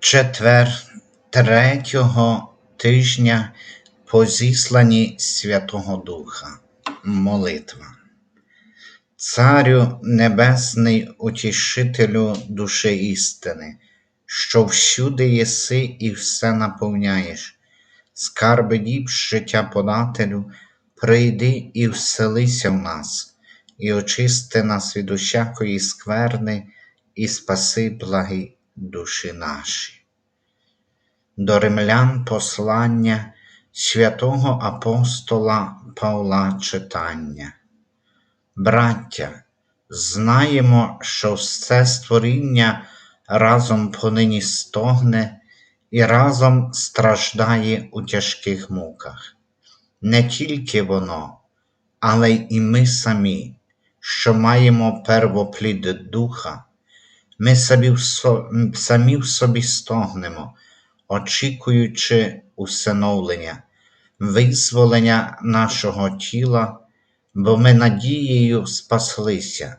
Четвер третього тижня по зісланні Святого Духа. Молитва. Царю Небесний, утішителю душі істини, що всюди єси і все наповняєш, скарби діб життя подателю, прийди і вселися в нас, і очисти нас від усякої скверни, і спаси благі душі наші. До римлян послання святого апостола Павла читання. Браття, знаємо, що все створіння разом понині стогне і разом страждає у тяжких муках. Не тільки воно, але й ми самі, що маємо первоплід духа, ми самі в, собі стогнемо, очікуючи усиновлення, визволення нашого тіла, бо ми надією спаслися.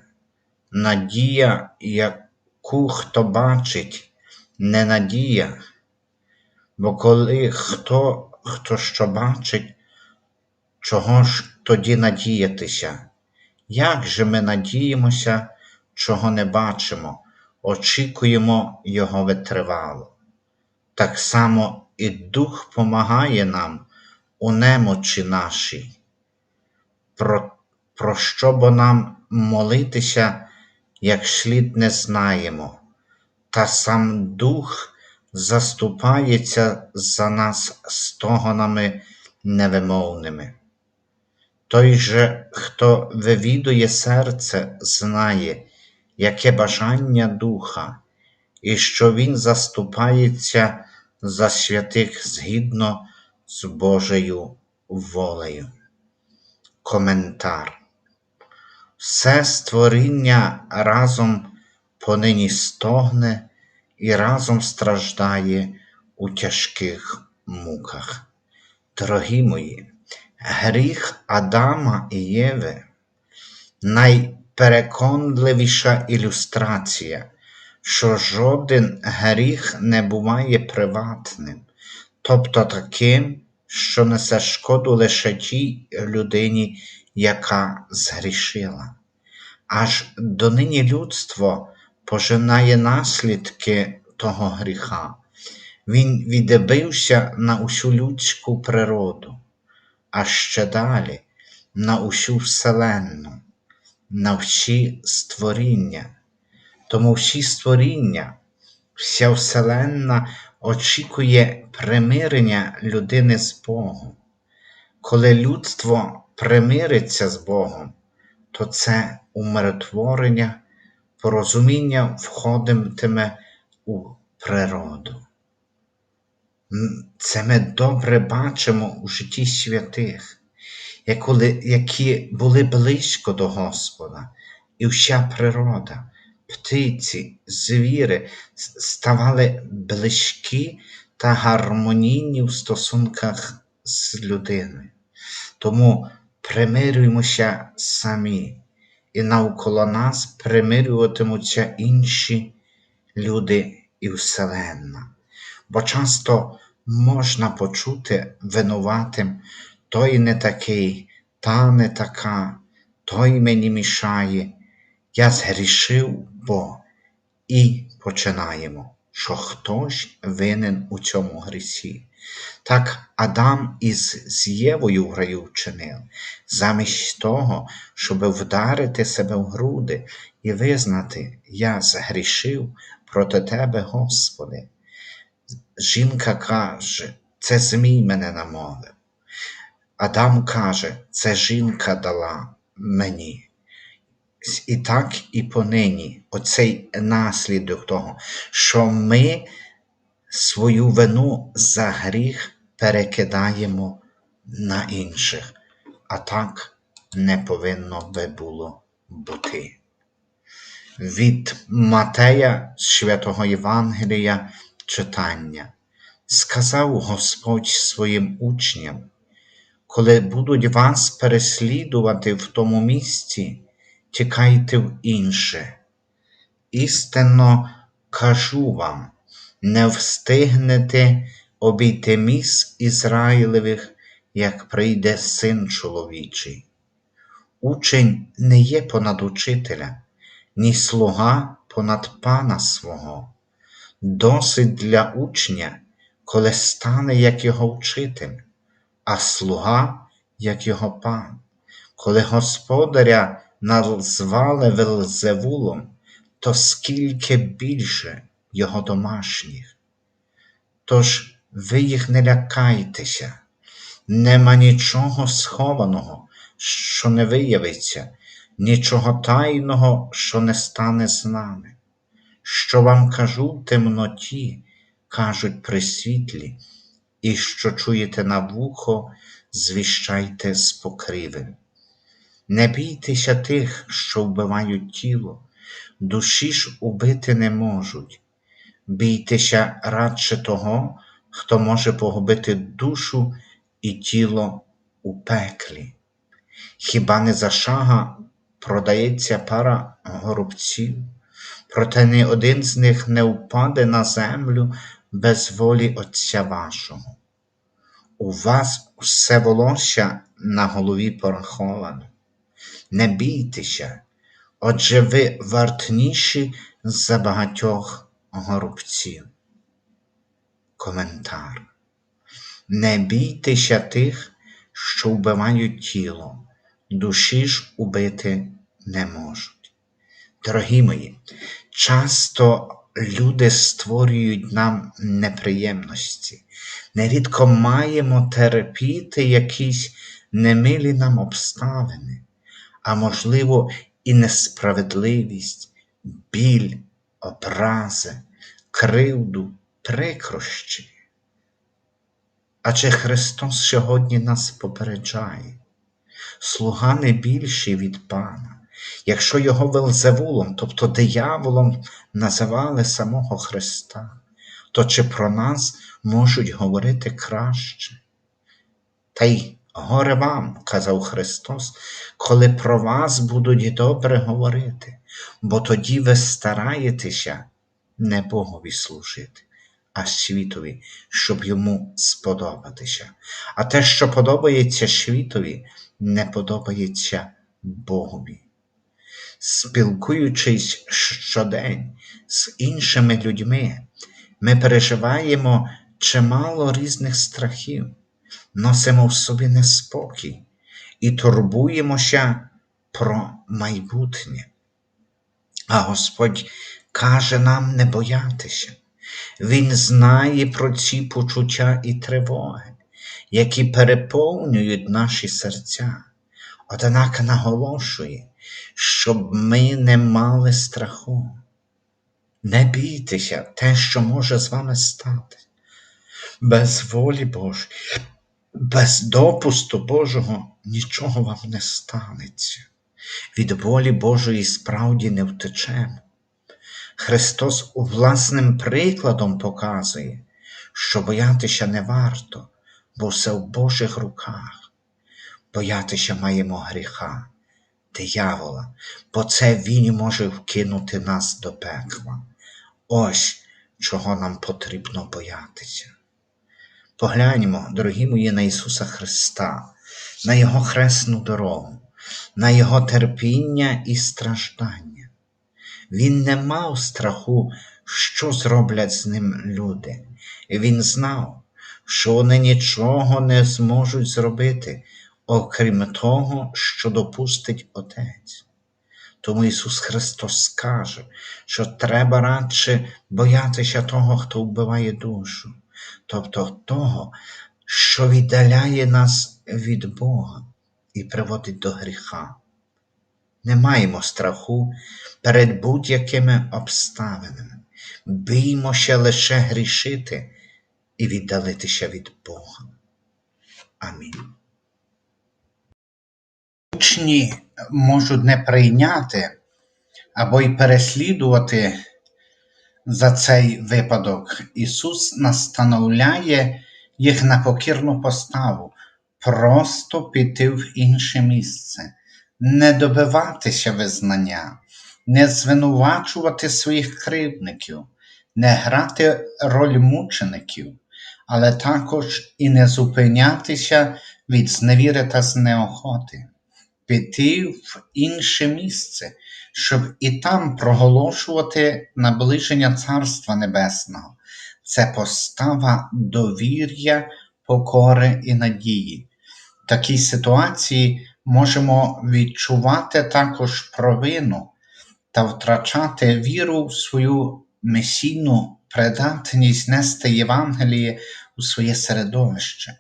Надія, яку хто бачить, не надія, бо коли хто, хто що бачить, чого ж тоді надіятися? Як же ми надіємося, чого не бачимо, очікуємо Його витривало? Так само і Дух помагає нам у немочі нашій. Про, про що бо нам молитися, як слід не знаємо, та сам Дух заступається за нас стогонами невимовними. Той же, хто вивідує серце, знає, яке бажання духа, і що він заступається за святих згідно з Божою волею. Коментар. Все створіння разом понині стогне і разом страждає у тяжких муках. Дорогі мої, гріх Адама і Єви найпереконливіша ілюстрація, що жоден гріх не буває приватним, тобто таким, що несе шкоду лише тій людині, яка згрішила. Аж донині людство пожинає наслідки того гріха. Він відбився на усю людську природу, а ще далі на усю Вселенну, на всі створіння. Тому всі створіння, вся Вселенна очікує примирення людини з Богом. Коли людство примириться з Богом, то це умиротворення, порозуміння входитиме у природу. Це ми добре бачимо у житті святих, які були близько до Господа, і вся природа, птиці, звіри ставали близькі та гармонійні в стосунках з людиною. Тому примирюємося самі, і навколо нас примирюватимуться інші люди і Вселенна. Бо часто можна почути винуватим той не такий, та не така, той мені мішає. Я згрішив, бо і починаємо, що хтось винен у цьому грісі. Так Адам із з Євою в раю вчинив, замість того, щоб вдарити себе в груди і визнати, я згрішив проти тебе, Господи. Жінка каже, це Змій мене намовив. Адам каже, це жінка дала мені. І так і понині оцей наслідок того, що ми свою вину за гріх перекидаємо на інших, а так не повинно би було бути. Від Матея Святого Євангелія читання сказав Господь своїм учням, коли будуть вас переслідувати в тому місці, тікайте в інше. Істинно кажу вам, не встигнете обійти міст Ізраїлевих, як прийде син чоловічий. Учень не є понад учителя, ні слуга понад пана свого. Досить для учня, коли стане як його вчитель, а слуга як його пан. Коли господаря назвали Велзевулом, то скільки більше його домашніх. Тож ви їх не лякайтеся, нема нічого схованого, що не виявиться, нічого тайного, що не стане з нами. Що вам кажу в темноті, кажуть при світлі, і що чуєте на вухо, звіщайте з покриви. Не бійтеся тих, що вбивають тіло, душі ж убити не можуть. Бійтеся радше того, хто може погубити душу і тіло у пеклі. Хіба не за шага продається пара горобців, проте ні один з них не впаде на землю без волі Отця вашого. У вас все волосся на голові пораховано. Не бійтеся, отже ви вартніші за багатьох горобців. Коментар. Не бійтеся тих, що вбивають тіло, душі ж убити не можуть. Дорогі мої, часто люди створюють нам неприємності, нерідко маємо терпіти якісь немилі нам обставини, а можливо, і несправедливість, біль, образи, кривду, прикрощі. Адже Христос сьогодні нас попереджає, слуга не більший від Пана. Якщо його Велзевулом, тобто дияволом, називали самого Христа, то чи про нас можуть говорити краще? Та й горе вам, казав Христос, коли про вас будуть добре говорити, бо тоді ви стараєтеся не Богові служити, а світові, щоб йому сподобатися. А те, що подобається світові, не подобається Богові. Спілкуючись щодень з іншими людьми, ми переживаємо чимало різних страхів, носимо в собі неспокій і турбуємося про майбутнє. А Господь каже нам не боятися. Він знає про ці почуття і тривоги, які переповнюють наші серця, однак наголошує, щоб ми не мали страху. Не бійтеся те, що може з вами стати. Без волі Божої, без допусту Божого нічого вам не станеться. Від волі Божої справді не втечемо. Христос власним прикладом показує, що боятися не варто, бо все в Божих руках. Боятися маємо гріха, диявола, бо це Він може вкинути нас до пекла. Ось чого нам потрібно боятися. Погляньмо, дорогі мої, на Ісуса Христа, на Його хресну дорогу, на Його терпіння і страждання. Він не мав страху, що зроблять з ним люди. Він знав, що вони нічого не зможуть зробити, окрім того, що допустить Отець. Тому Ісус Христос скаже, що треба радше боятися того, хто вбиває душу, тобто того, що віддаляє нас від Бога і приводить до гріха. Не маємо страху перед будь-якими обставинами, біймося лише грішити і віддалитися від Бога. Амінь. Учні можуть не прийняти або й переслідувати за цей випадок. Ісус настановляє їх на покірну поставу, просто піти в інше місце, не добиватися визнання, не звинувачувати своїх кривдників, не грати роль мучеників, але також і не зупинятися від зневіри та знеохоти, піти в інше місце, щоб і там проголошувати наближення Царства Небесного. Це постава довір'я, покори і надії. В такій ситуації можемо відчувати також провину та втрачати віру в свою месійну придатність нести Євангеліє у своє середовище.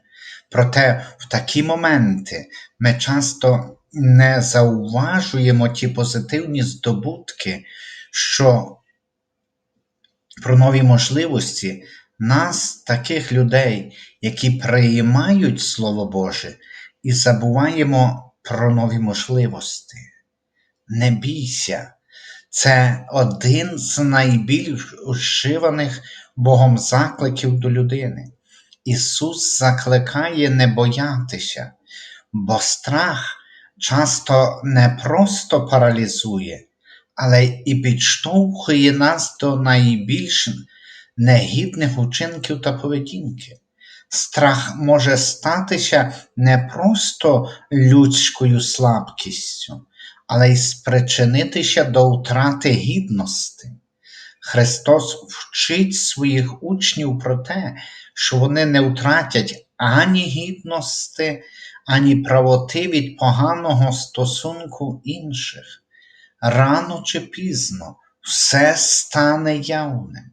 Проте в такі моменти ми часто не зауважуємо ті позитивні здобутки, що про нові можливості нас, таких людей, які приймають Слово Боже, і забуваємо про нові можливості. Не бійся, це один з найбільш вживаних Богом закликів до людини. Ісус закликає не боятися, бо страх часто не просто паралізує, але і підштовхує нас до найбільш негідних учинків та поведінки. Страх може статися не просто людською слабкістю, але й спричинитися до втрати гідності. Христос вчить своїх учнів про те, що вони не втратять ані гідності, ані правоти від поганого стосунку інших. Рано чи пізно все стане явним.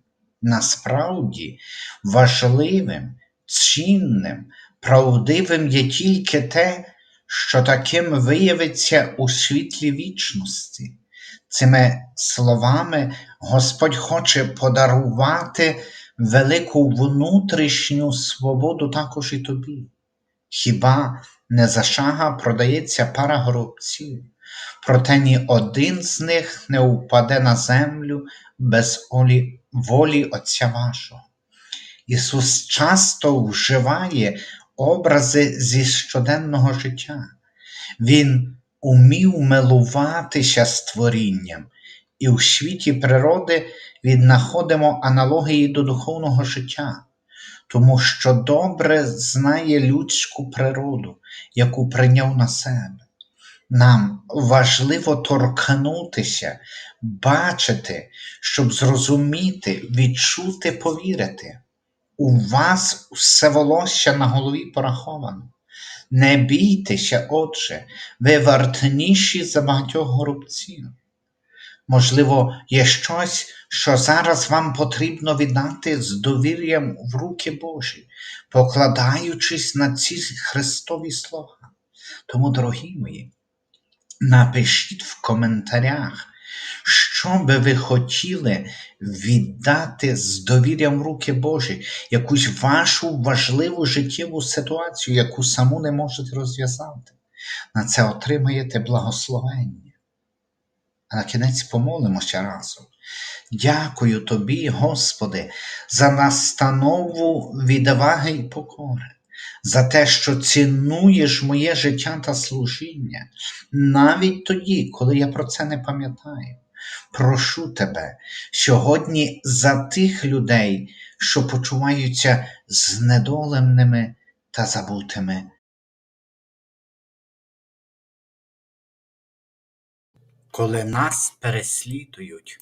Насправді важливим, цінним, правдивим є тільки те, що таким виявиться у світлі вічності. Цими словами Господь хоче подарувати велику внутрішню свободу також і тобі. Хіба не за шага продається пара горобців, проте ні один з них не впаде на землю без волі, волі Отця вашого. Ісус часто вживає образи зі щоденного життя. Він умів милуватися створінням, і у світі природи віднаходимо аналогії до духовного життя, тому що добре знає людську природу, яку прийняв на себе. Нам важливо торкнутися, бачити, щоб зрозуміти, відчути, повірити. У вас все волосся на голові пораховано. Не бійтеся, Отче, ви вартніші за багатьох горобців. Можливо, є щось, що зараз вам потрібно віддати з довір'ям в руки Божі, покладаючись на ці Христові слова. Тому, дорогі мої, напишіть в коментарях, що би ви хотіли віддати з довір'ям в руки Божі, якусь вашу важливу життєву ситуацію, яку саму не можете розв'язати. На це отримаєте благословення. А на кінець помолимося разом. Дякую тобі, Господи, за настанову відваги і покори, за те, що цінуєш моє життя та служіння, навіть тоді, коли я про це не пам'ятаю. Прошу тебе сьогодні за тих людей, що почуваються знедоленими та забутими. Коли нас переслідують,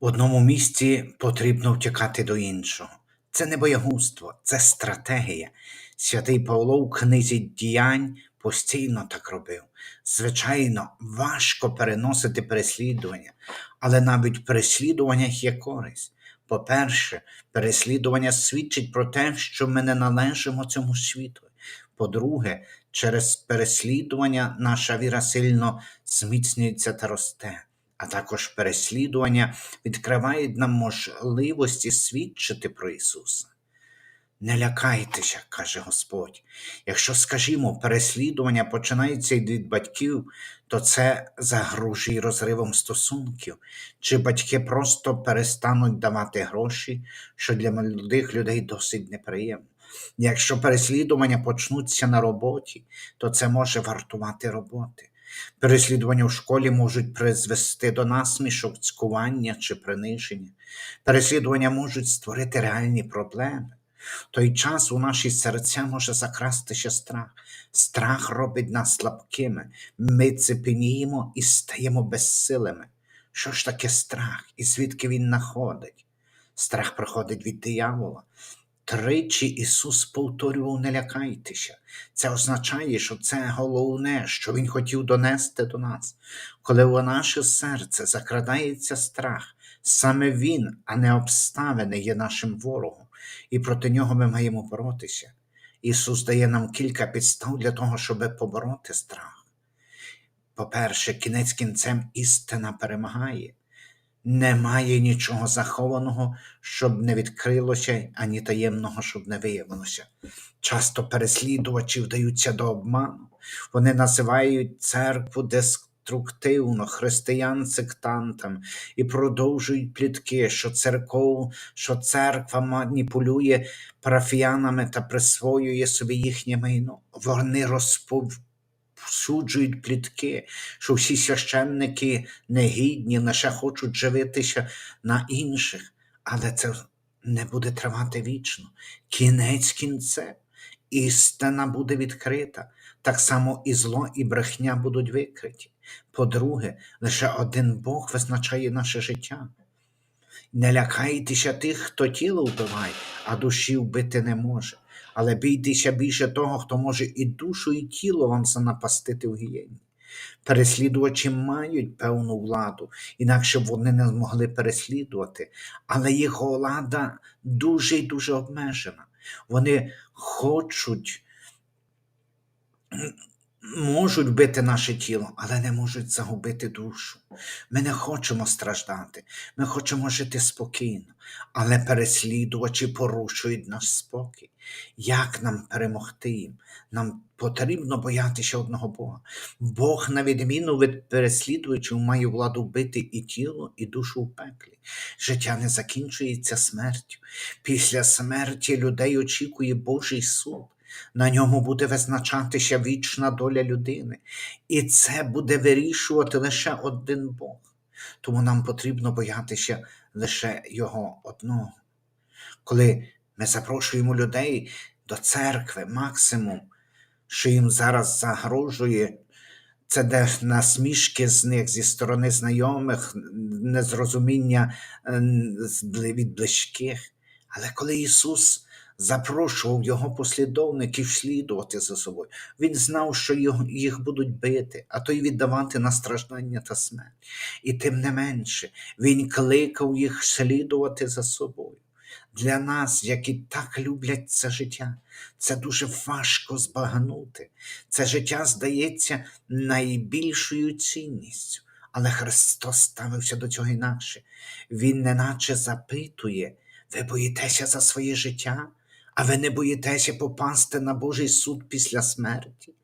в одному місці потрібно втікати до іншого. Це не боягузтво, це стратегія. Святий Павло у книзі діянь постійно так робив. Звичайно, важко переносити переслідування, але навіть в переслідуваннях є користь. По-перше, переслідування свідчить про те, що ми не належимо цьому світу. По-друге, через переслідування наша віра сильно зміцнюється та росте, а також переслідування відкривають нам можливості свідчити про Ісуса. Не лякайтеся, каже Господь. Якщо, скажімо, переслідування починається від батьків, то це загрожує розривом стосунків, чи батьки просто перестануть давати гроші, що для молодих людей досить неприємно. Якщо переслідування почнуться на роботі, то це може вартувати роботи. Переслідування в школі можуть призвести до насмішок, цькування чи приниження. Переслідування можуть створити реальні проблеми. В той час у наші серця може закрастися страх. Страх робить нас слабкими. Ми цепеніємо і стаємо безсилими. Що ж таке страх і звідки він находить? Страх приходить від диявола. Тричі Ісус повторював не лякайтеся. Це означає, що це головне, що Він хотів донести до нас. Коли у наше серце закрадається страх, саме Він, а не обставини, є нашим ворогом, і проти нього ми маємо боротися. Ісус дає нам кілька підстав для того, щоб побороти страх. По-перше, кінець кінцем істина перемагає. Немає нічого захованого, щоб не відкрилося, ані таємного, щоб не виявилося. Часто переслідувачі вдаються до обману. Вони називають церкву деструктивно, християн сектантами і продовжують плітки, що церков, що церква маніпулює парафіянами та присвоює собі їхнє майно. Вони розпов суджують плітки, що всі священники негідні, лише хочуть живитися на інших, але це не буде тривати вічно. Кінець кінцем. Істина буде відкрита, так само і зло, і брехня будуть викриті. По-друге, лише один Бог визначає наше життя. Не лякайтеся тих, хто тіло вбиває, а душі вбити не може. Але бійтеся більше того, хто може і душу, і тіло вам занапастити в гієні. Переслідувачі мають певну владу, інакше б вони не змогли переслідувати, але їх влада дуже і дуже обмежена. Вони хочуть, можуть вбити наше тіло, але не можуть загубити душу. Ми не хочемо страждати, ми хочемо жити спокійно, але переслідувачі порушують наш спокій. Як нам перемогти їм? Нам потрібно боятися одного Бога. Бог, на відміну від переслідувачів, має владу вбити і тіло, і душу в пеклі. Життя не закінчується смертю. Після смерті людей очікує Божий суд. На ньому буде визначатися вічна доля людини, і це буде вирішувати лише один Бог. Тому нам потрібно боятися лише Його одного. Коли ми запрошуємо людей до церкви, максимум, що їм зараз загрожує, це де насмішки з них зі сторони знайомих, незрозуміння від близьких. Але коли Ісус запрошував його послідовників слідувати за собою, Він знав, що їх будуть бити, а то й віддавати на страждання та смерть. І тим не менше, Він кликав їх слідувати за собою. Для нас, які так люблять це життя, це дуже важко збагнути. Це життя здається найбільшою цінністю. Але Христос ставився до цього інакше. Він неначе запитує: ви боїтеся за своє життя, а ви не боїтеся попасти на Божий суд після смерті?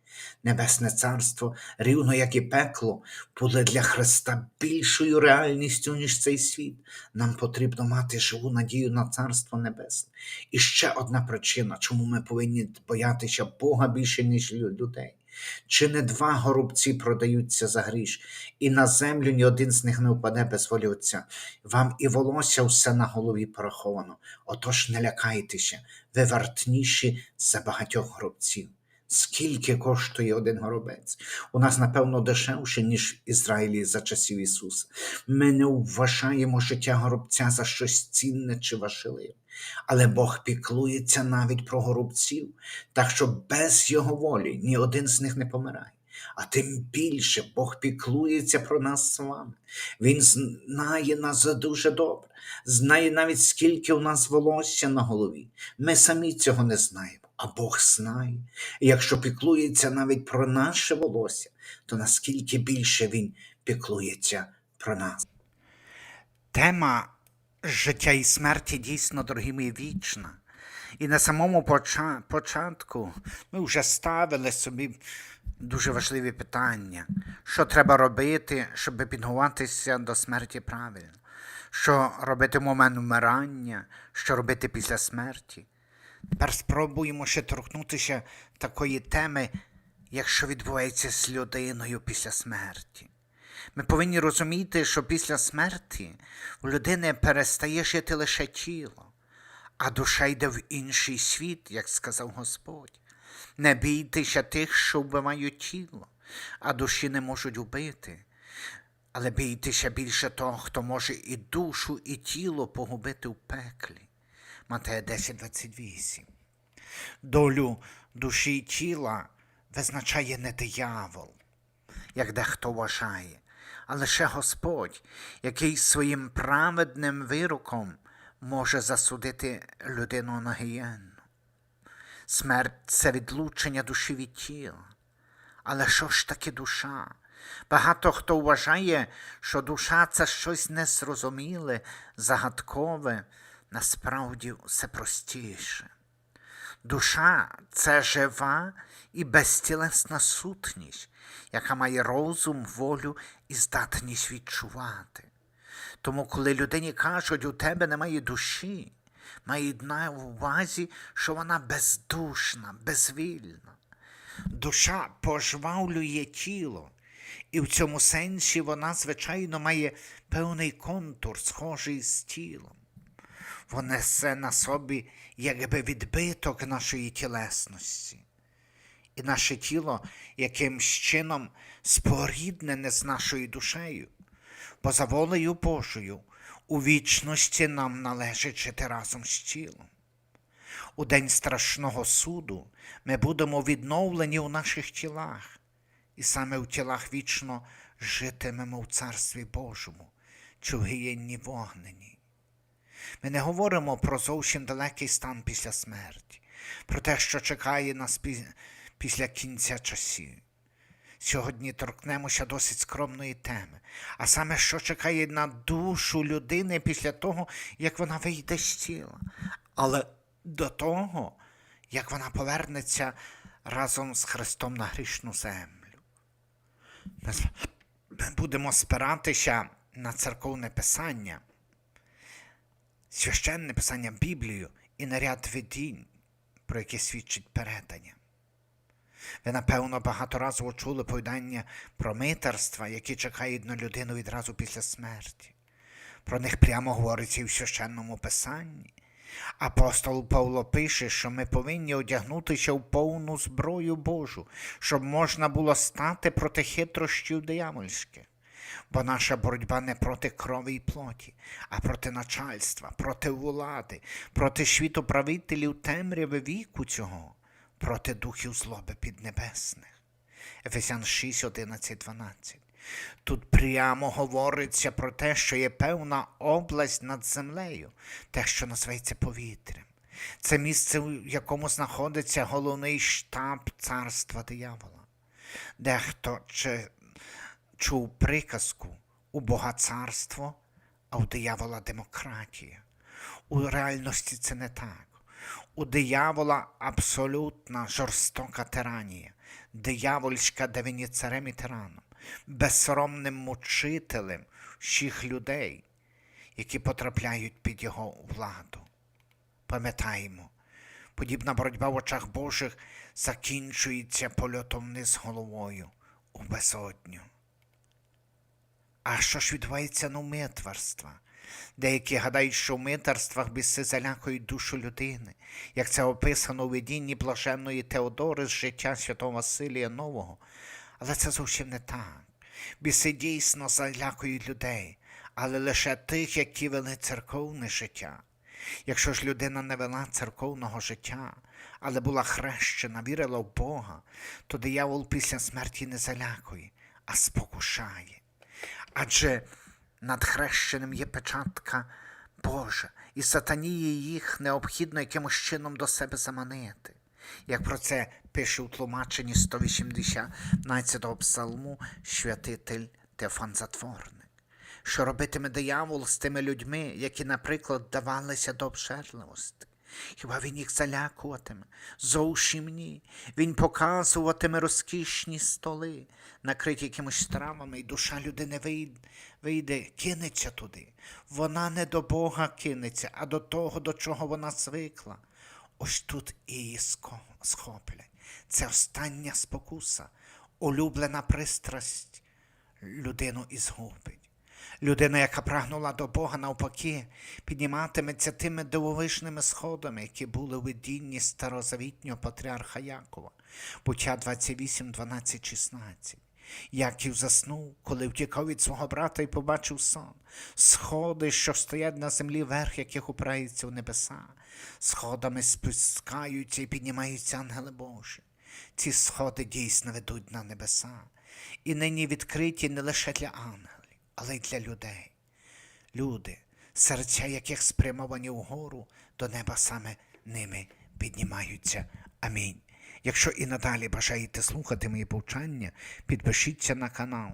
Небесне царство, рівно як і пекло, буде для Христа більшою реальністю, ніж цей світ. Нам потрібно мати живу надію на Царство Небесне. І ще одна причина, чому ми повинні боятися Бога більше, ніж людей. Чи не два горобці продаються за гріш, і на землю ні один з них не впаде без волі Отця. Вам і волосся все на голові пораховано. Отож не лякайтеся, ви вартніші за багатьох горобців. Скільки коштує один горобець? У нас, напевно, дешевше, ніж в Ізраїлі за часів Ісуса. Ми не вважаємо життя горобця за щось цінне чи важливе. Але Бог піклується навіть про горобців, так що без Його волі ні один з них не помирає. А тим більше Бог піклується про нас з вами. Він знає нас дуже добре, знає навіть скільки у нас волосся на голові. Ми самі цього не знаємо, а Бог знає. І якщо піклується навіть про наше волосся, то наскільки більше Він піклується про нас. Тема життя і смерті дійсно, дорогі мої, вічна. І на самому поча- початку ми вже ставили собі дуже важливі питання, що треба робити, щоб підготуватися до смерті правильно, що робити в момент вмирання, що робити після смерті. Тепер спробуємо ще торкнутися такої теми, якщо відбувається з людиною після смерті. Ми повинні розуміти, що після смерті у людини перестає жити лише тіло, а душа йде в інший світ, як сказав Господь. Не бійтеся тих, що вбивають тіло, а душі не можуть убити. Але бійтеся більше того, хто може і душу, і тіло погубити в пеклі. Матея 10.28. Долю душі і тіла визначає не диявол, як дехто вважає, а лише Господь, який своїм праведним вироком може засудити людину на гієнну. Смерть це відлучення душі від тіла. Але що ж таке душа? Багато хто вважає, що душа це щось незрозуміле, загадкове, насправді все простіше. Душа це жива і безтілесна сутність, яка має розум, волю і здатність відчувати. Тому, коли людині кажуть, у тебе немає душі, мають на увазі, що вона бездушна, безвільна. Душа пожвавлює тіло, і в цьому сенсі вона, звичайно, має певний контур, схожий з тілом. Вона несе на собі якби відбиток нашої тілесності. І наше тіло якимсь чином споріднене з нашою душею, бо за волею Божою у вічності нам належить жити разом з тілом. У день страшного суду ми будемо відновлені у наших тілах, і саме у тілах вічно житимемо в Царстві Божому, чугієнні вогнені. Ми не говоримо про зовсім далекий стан після смерті, про те, що чекає нас після кінця часів. Сьогодні торкнемося досить скромної теми, а саме, що чекає на душу людини після того, як вона вийде з тіла. Але до того, як вона повернеться разом з Христом на грішну землю. Ми будемо спиратися на церковне писання, священне писання Біблію і на ряд видінь, про які свідчить передання. Ви, напевно, багаторазово чули повідання про митерства, які чекають на людину відразу після смерті. Про них прямо говориться і в священному писанні. Апостол Павло пише, що ми повинні одягнутися в повну зброю Божу, щоб можна було стати проти хитрощів диявольських. Бо наша боротьба не проти крові і плоті, а проти начальства, проти влади, проти світоправителів темряви віку цього, проти духів злоби піднебесних. Ефесян 6, 11, 12. Тут прямо говориться про те, що є певна область над землею, те, що називається повітрям. Це місце, в якому знаходиться головний штаб царства диявола. Дехто чи чув приказку у Бога царство, а у диявола демократія. У реальності це не так. У диявола абсолютна жорстока тиранія, диявольська, є царем і тираном, безсоромним мучителем всіх людей, які потрапляють під його владу. Пам'ятаємо, подібна боротьба в очах Божих закінчується польотом вниз головою у безодню. А що ж відбувається на митварства? Деякі гадають, що в митарствах біси залякують душу людини, як це описано у видінні блаженної Теодори з життя святого Василія Нового. Але це зовсім не так. Біси дійсно залякують людей, але лише тих, які вели церковне життя. Якщо ж людина не вела церковного життя, але була хрещена, вірила в Бога, то диявол після смерті не залякує, а спокушає. Адже над хрещеним є печатка Божа, і сатанії їх необхідно якимось чином до себе заманити. Як про це пише у тлумаченні 118 псалму святитель Теофан Затворник. Що робитиме диявол з тими людьми, які, наприклад, давалися до обширливості? Хіба він їх залякуватиме? Зовсім ні. Він показуватиме розкішні столи, накриті якимись стравами, і душа людини вийде, кинеться туди. Вона не до Бога кинеться, а до того, до чого вона звикла. Ось тут і її схоплять. це остання спокуса, улюблена пристрасть людину і згубить. Людина, яка прагнула до Бога навпаки, підніматиметься тими дивовижними сходами, які були у видінні старозавітнього патріарха Якова, буття 28, 12, 16. Яків заснув, коли втікав від свого брата і побачив сон. Сходи, що стоять на землі, верх яких упирається в небеса, сходами спускаються і піднімаються ангели Божі. Ці сходи дійсно ведуть на небеса, і нині відкриті не лише для ангелів, але й для людей. Люди, серця яких спрямовані вгору, до неба саме ними піднімаються. Амінь. Якщо і надалі бажаєте слухати мої повчання, підпишіться на канал,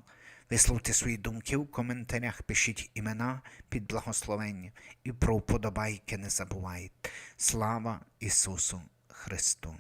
висловте свої думки в коментарях, пишіть імена під благословення і про вподобайки не забувайте. Слава Ісусу Христу!